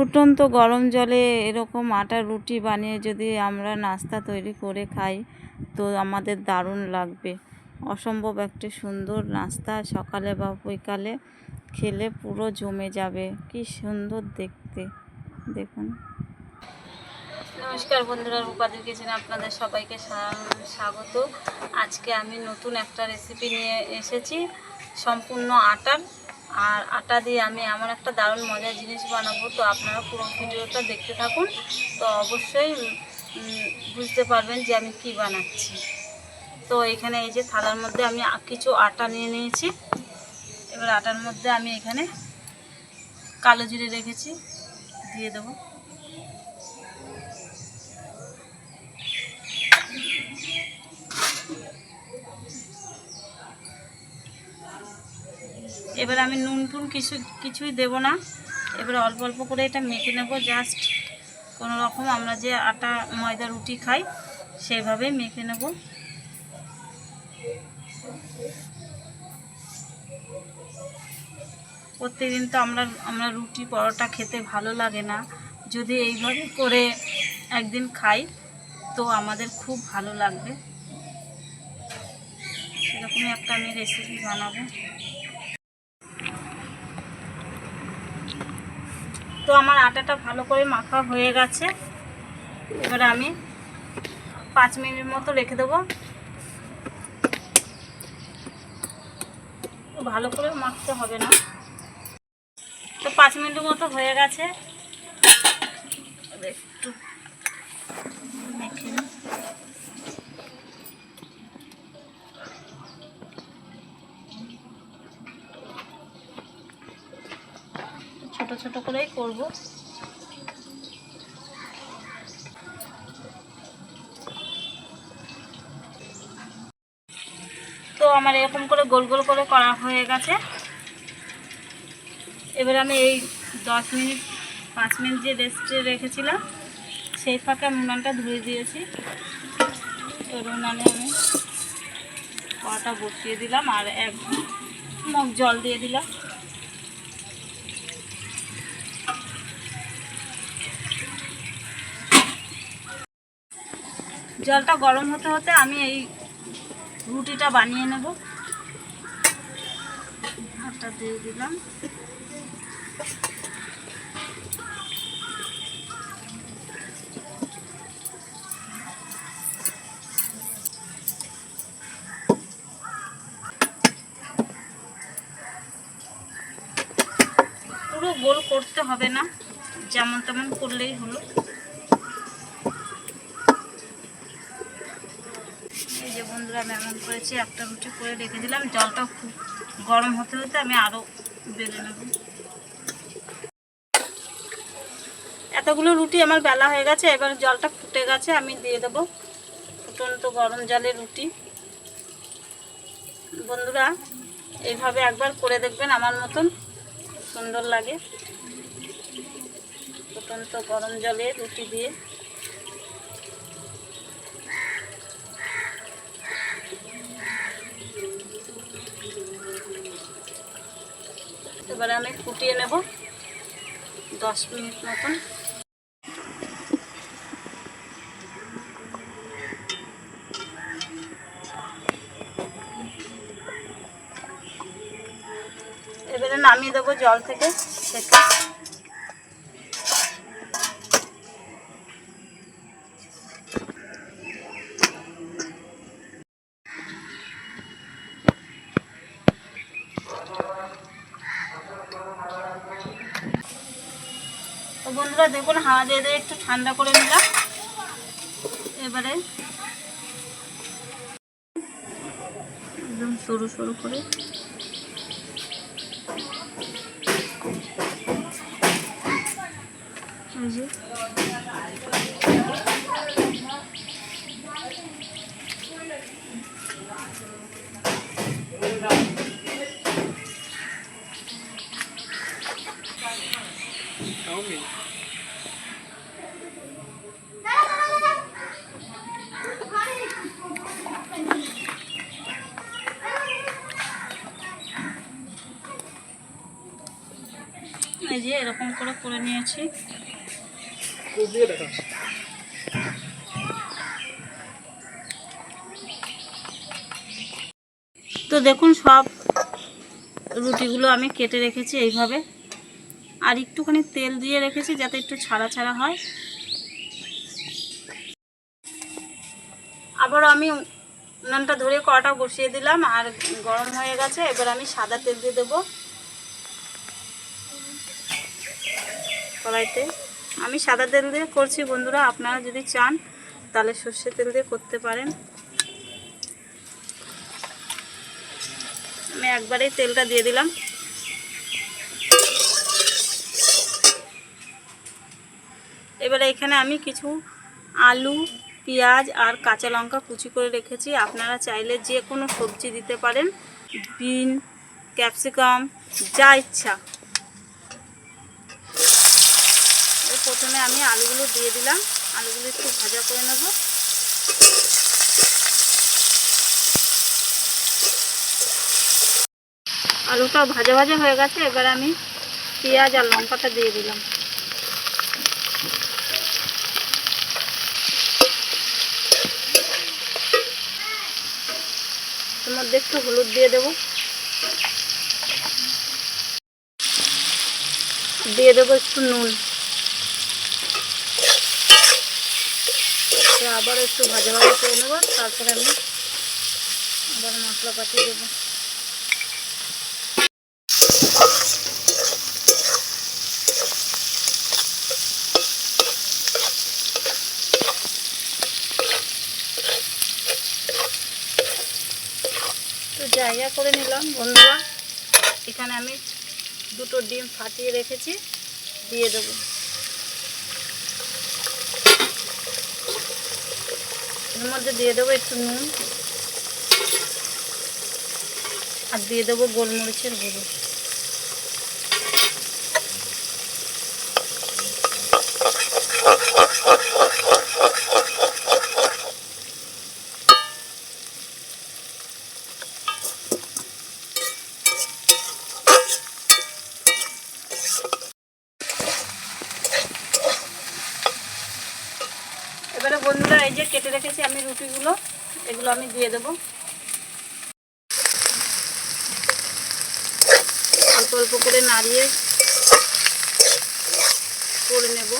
ফুটন্ত গরম জলে এরকম আটার রুটি বানিয়ে যদি আমরা নাস্তা তৈরি করে খাই, তো আমাদের দারুণ লাগবে। অসম্ভব একটা সুন্দর নাস্তা সকালে বা বিকালে খেলে পুরো জমে যাবে। কি সুন্দর দেখতে। দেখুন। নমস্কার বন্ধুরা রূপাদের কিচেনে আপনাদের সবাইকে স্বাগত। আজকে আমি নতুন একটা রেসিপি নিয়ে এসেছি, সম্পূর্ণ আটার। আর আটা দিয়ে আমি এমন একটা দারুণ মজার জিনিস বানাবো, তো আপনারা পুরো ভিডিওটা দেখতে থাকুন। তো অবশ্যই বুঝতে পারবেন যে আমি কি বানাচ্ছি। তো এখানে এই যে থালার মধ্যে আমি কিছু আটা নিয়ে নিয়েছি। এবার আটার মধ্যে আমি এখানে কালো জিরে রেখেছি, দিয়ে দেবো। এবার আমি নুন টুন কিছু কিছুই দেব না। এবার অল্প অল্প করে এটা মেখে নেব। জাস্ট কোনো রকম আমরা যে আটা, ময়দা, রুটি খাই, সেভাবে মেখে নেব। প্রত্যেকদিন তো আমরা আমরা রুটি পরোটা খেতে ভালো লাগে না। যদি এইভাবে করে একদিন খাই, তো আমাদের খুব ভালো লাগবে। সেরকমই একটা আমি রেসিপি বানাবো। তো আমার আটাটা ভালো করে মাখা হয়ে গেছে। এবার আমি পাঁচ মিনিট মতো রেখে দেবো। ভালো করে মাখতে হবে না। তো পাঁচ মিনিট মতো হয়ে গেছে। একটু মেখে নিই। ছোট ছোট করেই করব। তো আমার এরকম করে গোল গোল করে করা হয়ে গেছে। এবার আমি এই দশ মিনিট, পাঁচ মিনিট যে রেস্টে রেখেছিলাম, সেই ফাঁকে উনানটা ধুয়ে দিয়েছি। এবার উনানে আমি কড়াটা বসিয়ে দিলাম আর এক মগ জল দিয়ে দিলাম। জলটা গরম হতে হতে আমি এই রুটিটা বানিয়ে নেব। ভাতটা দিয়ে দিলাম। পুরো গোল করতে হবে না, যেমন তেমন করলেই হলো এই যে বন্ধুরা আমি এমন করেছি, একটা রুটি করে রেখে দিলাম। জলটা খুব গরম হতে হতে আমি আরও বেলে নেব। এতগুলো রুটি আমার বেলা হয়ে গেছে, এবার জলটা ফুটে গেছে, আমি দিয়ে দেবো ফুটন্ত গরম জলে রুটি। বন্ধুরা, এইভাবে একবার করে দেখবেন, আমার মতন সুন্দর লাগে। ফুটন্ত গরম জলে রুটি দিয়ে। এবারে আমি ফুটিয়ে নেব দশ মিনিট মতন। এবারে নামিয়ে দেবো জল থেকে সেটা বন্ধুরা দেখুন, হাওয়া দিয়ে দিয়ে একটু ঠান্ডা করে নিলাম। এবারে একদম সরু সরু করে। এই যে। এই এরকম করে করে নিয়েছি। তো দেখুন সব রুটিগুলো আমি কেটে রেখেছি এইভাবে। আর একটুখানি তেল দিয়ে রেখেছি যাতে একটু ছাড়া ছাড়া হয়। আবার আমি উনানটা ধরে কটা বসিয়ে দিলাম আর গরম হয়ে গেছে। এবার আমি সাদা তেল দিয়ে দেবো। কড়াইতে। আমি সাদা তেল দিয়ে করছি বন্ধুরা, আপনারা যদি চান, তাহলে সর্ষে তেল দিয়ে করতে পারেন। আমি একবারেই তেলটা দিয়ে দিলাম। এবারে এখানে আমি কিছু আলু, পেঁয়াজ আর কাঁচা লঙ্কা কুচি করে রেখেছি। আপনারা চাইলে যে কোনো সবজি দিতে পারেন। বিন, ক্যাপসিকাম, যা ইচ্ছা এর প্রথমে আমি আলুগুলো দিয়ে দিলাম। আলুগুলো একটু ভাজা করে নেব। আলুটা ভাজা ভাজা হয়ে গেছে, এবার আমি পেঁয়াজ আর লঙ্কাটা দিয়ে দিলাম। এর মধ্যে একটু হলুদ দিয়ে দেব। দিয়ে দেবো একটু নুন তো আবার একটু ভাজা ভাজা করে নেব, তারপরে আমি আবার মশলা পাঠিয়ে দেবো। জায়গা করে নিলাম, বন্ধুরা। এখানে আমি দুটো ডিম ফাটিয়ে রেখেছি, দিয়ে দেবো। এর মধ্যে দিয়ে দেবো একটু নুন। আর দিয়ে দেবো গোলমরিচের গুঁড়ো এবারে বন্ধুরা এই যে কেটে রেখেছি আমি রুটিগুলো, এগুলো আমি দিয়ে দেবো। অল্প অল্প করে নাড়িয়ে করে নেব।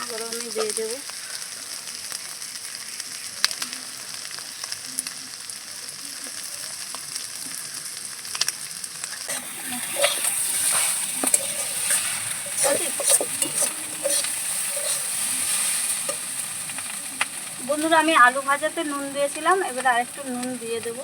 আবারও আমি দিয়ে দেবো। বন্ধুরা, আমি আলু ভাজাতে নুন দিয়েছিলাম, এবারে আরেকটু নুন দিয়ে দেব।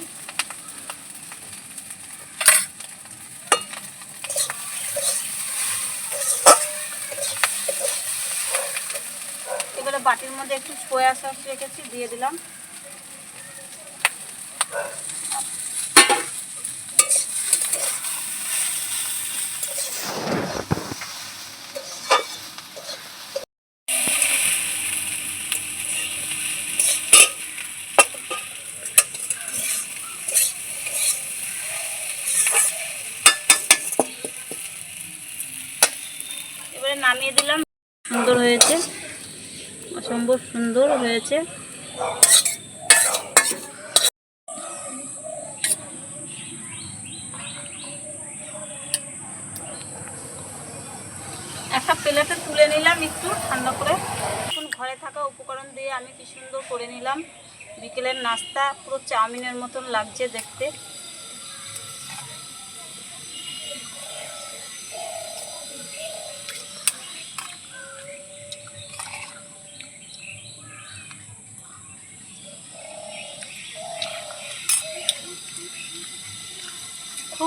এবারে বাটির মধ্যে একটু সয়া সস রেখেছি, দিয়ে দিলাম এবারে নামিয়ে দিলাম। সুন্দর হয়েছে। অসম্ভব সুন্দর হয়েছে। একটা প্লেটে তুলে নিলাম একটু ঠান্ডা করে। এখন ঘরে থাকা উপকরণ দিয়ে আমি কি সুন্দর করে নিলাম। বিকেলের নাস্তা, পুরো চাউমিনের মতন লাগছে দেখতে।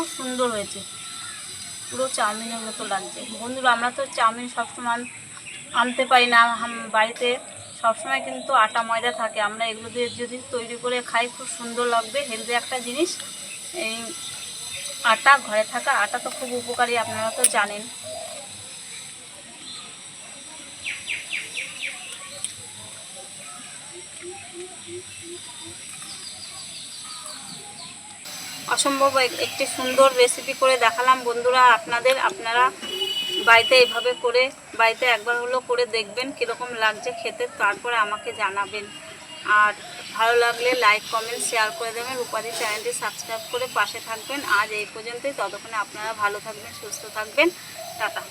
খুব সুন্দর হয়েছে। পুরো চাউমিনের মতো লাগছে। বন্ধুরা, আমরা তো চাউমিন সবসময় আন- আনতে পারি না। বাড়িতে সবসময় কিন্তু আটা ময়দা থাকে। আমরা এগুলো দিয়ে যদি তৈরি করে খাই, খুব সুন্দর লাগবে। হেলদি একটা জিনিস। এই আটা, ঘরে থাকা আটা তো খুব উপকারী, আপনারা তো জানেন। অসম্ভব এক- একটি সুন্দর রেসিপি করে দেখালাম। বন্ধুরা, আপনাদের, আপনারা বাড়িতে এভাবে করে, বাড়িতে একবার হলো করে দেখবেন কীরকম লাগছে খেতে, তারপরে আমাকে জানাবেন। আর ভালো লাগলে লাইক কমেন্ট শেয়ার করে দেবেন। রূপাদি চ্যানেলটি সাবস্ক্রাইব করে পাশে থাকবেন। আজ এই পর্যন্তই। ততক্ষণে আপনারা ভালো থাকবেন, সুস্থ থাকবেন। টাটা।